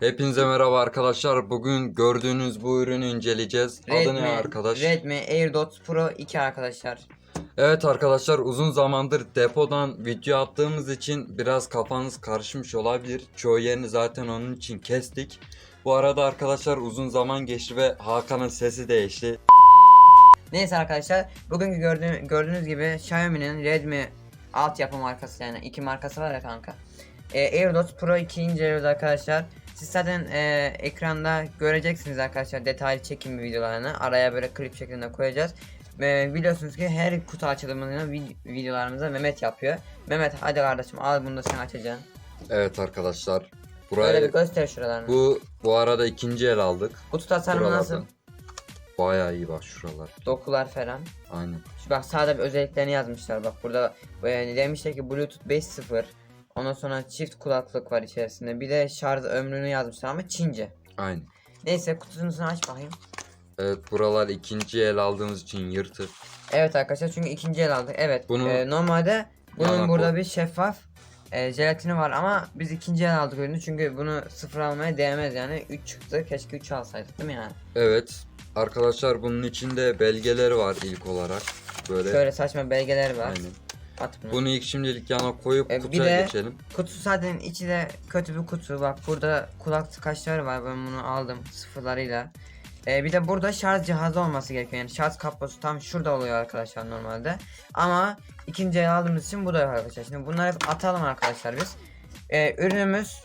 Hepinize merhaba arkadaşlar. Bugün gördüğünüz bu ürünü inceleyeceğiz. Adı ne arkadaş? Redmi AirDots Pro 2 arkadaşlar. Evet arkadaşlar uzun zamandır depodan video attığımız için biraz kafanız karışmış olabilir. Çoğu yerini zaten onun için kestik. Bu arada arkadaşlar uzun zaman geçti ve Hakan'ın sesi değişti. Neyse arkadaşlar bugünkü gördüğünüz, gördüğünüz gibi Xiaomi'nin Redmi altyapı markası yani iki markası var ya kanka. Ee, AirDots Pro 2 inceliyoruz arkadaşlar. Siz zaten e, ekranda göreceksiniz arkadaşlar detaylı çekim videolarını. Araya böyle klip şeklinde koyacağız. E, biliyorsunuz ki her kutu açılımını vid- videolarımızda Mehmet yapıyor. Mehmet hadi kardeşim al bunu da sen açacaksın. Evet arkadaşlar. Böyle Burayı bir göster şuralarını. bu bu arada ikinci el aldık. Kutu tasarımı nasıl? Buralardan. Bayağı iyi bak şuralar. Dokular falan. Aynen. Şu bak sağda bir özelliklerini yazmışlar. Bak burada e, demişler ki Bluetooth 5.0. Ondan sonra çift kulaklık var içerisinde. Bir de şarj ömrünü yazmışlar ama Çince. Aynen. Neyse kutusunu aç bakayım. Evet buralar ikinci el aldığımız için yırtık. Evet arkadaşlar çünkü ikinci el aldık. Evet. Bunu- e, normalde bunun Yana burada koy. bir şeffaf e, jelatini var ama biz ikinci el aldık ürünü çünkü bunu sıfır almaya değmez yani 3 çıktı keşke 3 alsaydık değil mi yani? Evet. Arkadaşlar bunun içinde belgeleri var ilk olarak. Böyle. Şöyle saçma belgeler var. Aynen. At bunu. Bunu ilk şimdilik yana koyup E, bir kutuya de- geçelim. Kutusu zaten içi de kötü bir kutu. Bak burada kulak tıkaçları var. Ben bunu aldım sıfırlarıyla. Ee, bir de burada şarj cihazı olması gerekiyor. Yani şarj kablosu tam şurada oluyor arkadaşlar normalde. Ama ikinci el aldığımız için bu da yok arkadaşlar. Şimdi bunları hep atalım arkadaşlar biz. Ee, ürünümüz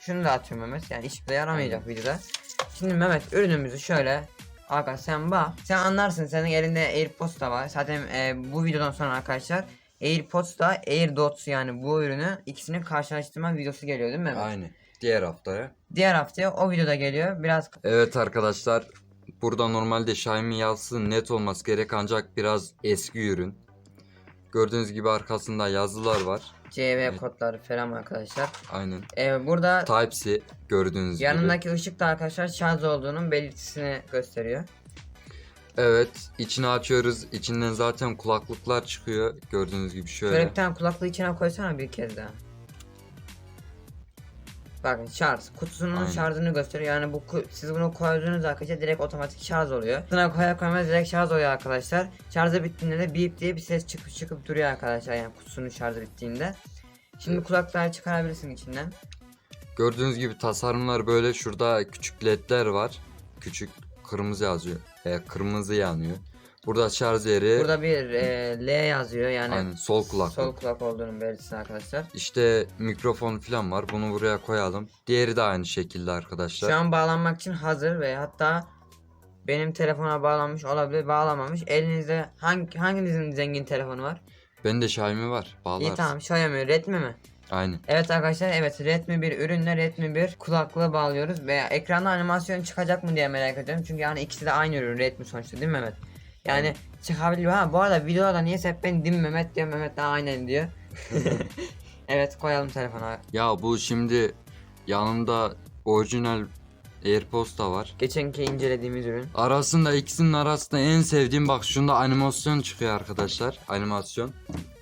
şunu da atıyorum Mehmet. Yani işimize yaramayacak videoda. Şimdi Mehmet ürünümüzü şöyle Aga sen bak. Sen anlarsın senin elinde AirPods da var. Zaten e, bu videodan sonra arkadaşlar AirPods da AirDots yani bu ürünü ikisini karşılaştırma videosu geliyor değil mi? Aynen. Diğer haftaya. Diğer haftaya o videoda geliyor. Biraz Evet arkadaşlar. Burada normalde Xiaomi yazısı net olması gerek ancak biraz eski ürün. Gördüğünüz gibi arkasında yazılar var. CV kodları falan arkadaşlar. Aynen. E, burada Type-C gördüğünüz gibi. yanındaki ışık da arkadaşlar şarj olduğunun belirtisini gösteriyor. Evet. içini açıyoruz. İçinden zaten kulaklıklar çıkıyor. Gördüğünüz gibi şöyle. Şöyle bir tane kulaklığı içine koysana bir kez daha. Bakın şarj. Kutusunun Aynen. şarjını gösteriyor. Yani bu siz bunu koyduğunuz arkadaşlar direkt otomatik şarj oluyor. Kutusuna koyar koymaz direkt şarj oluyor arkadaşlar. Şarjı bittiğinde de beep diye bir ses çıkıp çıkıp duruyor arkadaşlar. Yani kutusunun şarjı bittiğinde. Şimdi kulaklığı çıkarabilirsin içinden. Gördüğünüz gibi tasarımlar böyle. Şurada küçük ledler var. Küçük kırmızı yazıyor. E, kırmızı yanıyor. Burada şarj yeri. Burada bir e, L yazıyor yani. Aynen sol kulaklık. Sol kulak olduğunun belirtisi arkadaşlar. İşte mikrofon falan var. Bunu buraya koyalım. Diğeri de aynı şekilde arkadaşlar. Şu an bağlanmak için hazır ve hatta benim telefona bağlanmış olabilir, bağlamamış. Elinizde hangi hanginizin zengin telefonu var? Benim de Xiaomi var. Bağlarsın. İyi tamam, Xiaomi, Redmi mi? Aynen. Evet arkadaşlar, evet Redmi bir ürünle Redmi bir kulaklığı bağlıyoruz veya ekranda animasyon çıkacak mı diye merak ediyorum. Çünkü yani ikisi de aynı ürün Redmi sonuçta değil mi Mehmet? Yani çıkabiliyor. Ha bu arada videoda niyeyse hep ben mi Mehmet diyor, Mehmet de aynen diyor. evet koyalım telefona. Ya bu şimdi yanımda orijinal AirPods da var. Geçenki incelediğimiz ürün. Arasında ikisinin arasında en sevdiğim bak şunda animasyon çıkıyor arkadaşlar. Animasyon.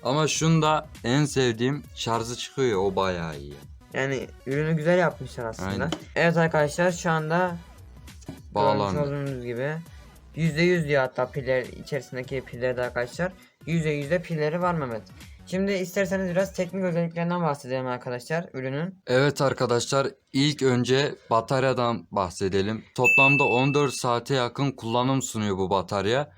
Ama şunda en sevdiğim şarjı çıkıyor. O bayağı iyi. Yani ürünü güzel yapmışlar aslında. Aynen. Evet arkadaşlar şu anda Bağlandı. olduğunuz gibi %100 diyor hatta piller içerisindeki pillerde arkadaşlar. %100'de pilleri var Mehmet. Şimdi isterseniz biraz teknik özelliklerinden bahsedelim arkadaşlar ürünün. Evet arkadaşlar ilk önce bataryadan bahsedelim. Toplamda 14 saate yakın kullanım sunuyor bu batarya.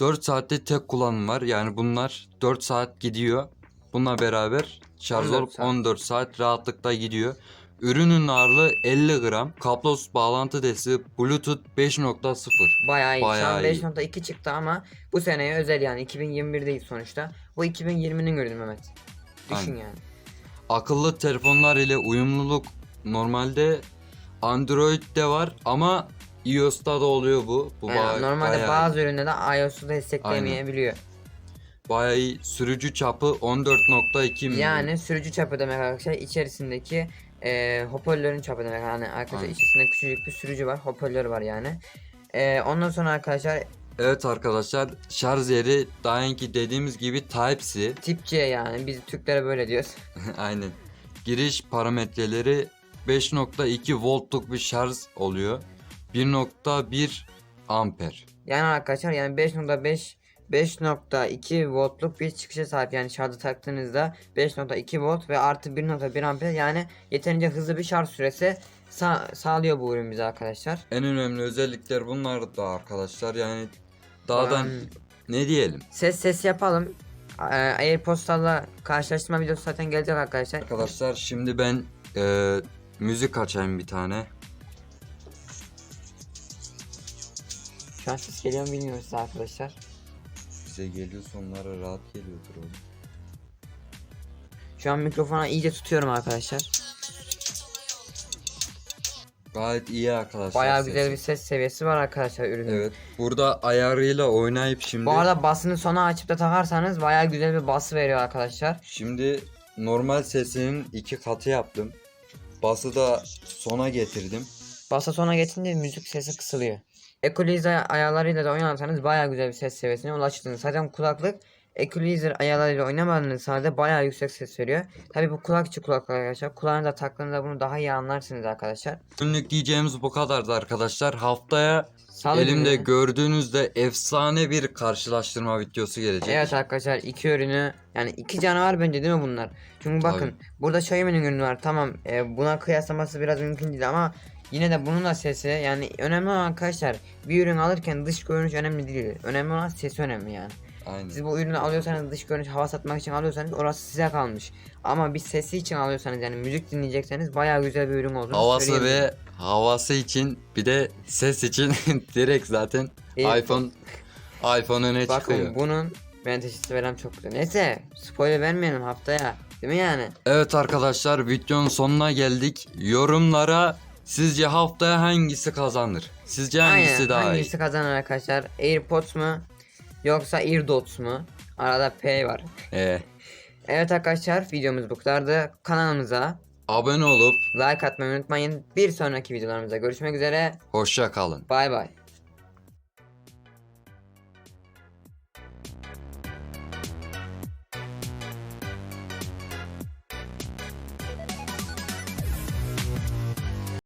4 saatte tek kullanım var. Yani bunlar 4 saat gidiyor. Bununla beraber şarj 14 olup saat. 14 saat rahatlıkla gidiyor. Ürünün ağırlığı 50 gram. Kablosuz bağlantı desteği Bluetooth 5.0. Bayağı iyi. Şu Bayağı an iyi. 5.2 çıktı ama bu seneye özel yani 2021 değil sonuçta. Bu 2020'nin ürünü Mehmet. Düşün Aynen. yani. Akıllı telefonlar ile uyumluluk normalde Android'de var ama iOS'ta da oluyor bu. Bu Yani ba- normalde bayağı bazı üründe de iOS'u desteklemeyebiliyor. Bayağı iyi. Sürücü çapı 14.2 mm. Yani sürücü çapı demek arkadaşlar içerisindeki e, hoparlörün çapı demek. Yani arkadaşlar Aynen. içerisinde küçücük bir sürücü var. Hoparlör var yani. E, ondan sonra arkadaşlar Evet arkadaşlar şarj yeri daha önce dediğimiz gibi Type-C. tip C yani biz Türklere böyle diyoruz. Aynen. Giriş parametreleri 5.2 voltluk bir şarj oluyor. 1.1 amper. Yani arkadaşlar yani 5.5 5.2 voltluk bir çıkışa sahip yani şarjı taktığınızda 5.2 volt ve artı 1.1 amper yani yeterince hızlı bir şarj süresi sa- sağlıyor bu ürün bize arkadaşlar. En önemli özellikler bunlar da arkadaşlar. Yani dağdan Ben- ne diyelim? Ses ses yapalım. Ee, AirPods'larla karşılaştırma videosu zaten gelecek arkadaşlar. Arkadaşlar şimdi ben e, müzik açayım bir tane. Şu an ses geliyor mu bilmiyoruz size arkadaşlar. Bize geliyor sonlara rahat geliyordur oğlum. Şu an mikrofona iyice tutuyorum arkadaşlar. Gayet iyi arkadaşlar. Bayağı sesi. güzel bir ses seviyesi var arkadaşlar ürünün. Evet. Burada ayarıyla oynayıp şimdi Bu arada basını sona açıp da takarsanız bayağı güzel bir bası veriyor arkadaşlar. şimdi normal sesinin iki katı yaptım. Bası da sona getirdim. Basa sona geçince müzik sesi kısılıyor. Equalizer ayarlarıyla da oynarsanız bayağı güzel bir ses seviyesine ulaşırsınız. Zaten kulaklık Equalizer ayarlarıyla oynamadığınız halde bayağı yüksek ses veriyor. Tabi bu kulak içi kulaklık arkadaşlar. Kulağınıza taktığınızda bunu daha iyi anlarsınız arkadaşlar. Günlük diyeceğimiz bu kadardı arkadaşlar. Haftaya Salı elimde günü- gördüğünüzde efsane bir karşılaştırma videosu gelecek. Evet arkadaşlar iki ürünü yani iki canavar bence değil mi bunlar? Çünkü bakın Tabii. burada Xiaomi'nin ürünü var tamam e, buna kıyaslaması biraz mümkün değil ama yine de bunun da sesi yani önemli olan arkadaşlar bir ürün alırken dış görünüş önemli değil. Önemli olan sesi önemli yani. Aynen. Siz bu ürünü alıyorsanız dış görünüş hava satmak için alıyorsanız orası size kalmış. Ama bir sesi için alıyorsanız yani müzik dinleyecekseniz bayağı güzel bir ürün olduğunu Havası ve havası için bir de ses için direkt zaten Evet. iPhone iPhone öne Bakın çıkıyor. bunun ben teşhisi veren çok güzel. Neyse spoiler vermeyelim haftaya. Değil mi yani? Evet arkadaşlar videonun sonuna geldik. Yorumlara sizce haftaya hangisi kazanır? Sizce hangisi Aynen, daha hangisi kazanır arkadaşlar? AirPods mu? Yoksa AirDots mu? Arada P var. iyi? Ee, Evet arkadaşlar videomuz bu kadardı. Kanalımıza abone olup like atmayı unutmayın. Bir sonraki videolarımızda görüşmek üzere. hoşça kalın. Bay bay.